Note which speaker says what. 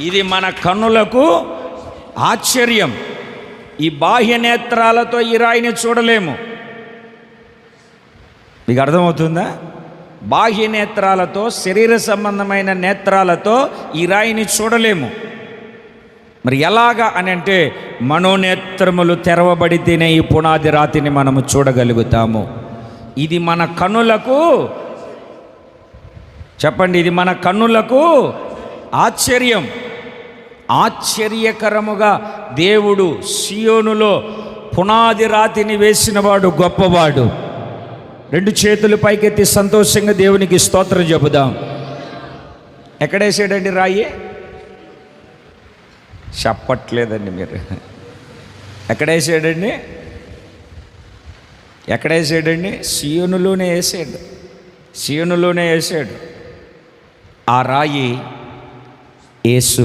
Speaker 1: ఇది మన కన్నులకు ఆశ్చర్యం. ఈ బాహ్య నేత్రాలతో ఈ రాయిని చూడలేము. మీకు అర్థమవుతుందా? బాహ్య నేత్రాలతో శరీర సంబంధమైన నేత్రాలతో ఈ రాయిని చూడలేము. మరి ఎలాగా అని అంటే మనోనేత్రములు తెరవబడితేనే ఈ పునాది రాతిని మనము చూడగలుగుతాము. ఇది మన కన్నులకు చెప్పండి ఇది మన కన్నులకు ఆశ్చర్యం. ఆశ్చర్యకరముగా దేవుడు సియోనులో పునాది రాతిని వేసినవాడు గొప్పవాడు. రెండు చేతులు పైకెత్తి సంతోషంగా దేవునికి స్తోత్రం చెబుదాం. ఎక్కడేసాడండి రాయి? చెప్పట్లేదండి మీరు. ఎక్కడేసాడండి? ఎక్కడేసాడండి? సియోనులోనే వేసాడు. సియోనులోనే వేసాడు. ఆ రాయి Isso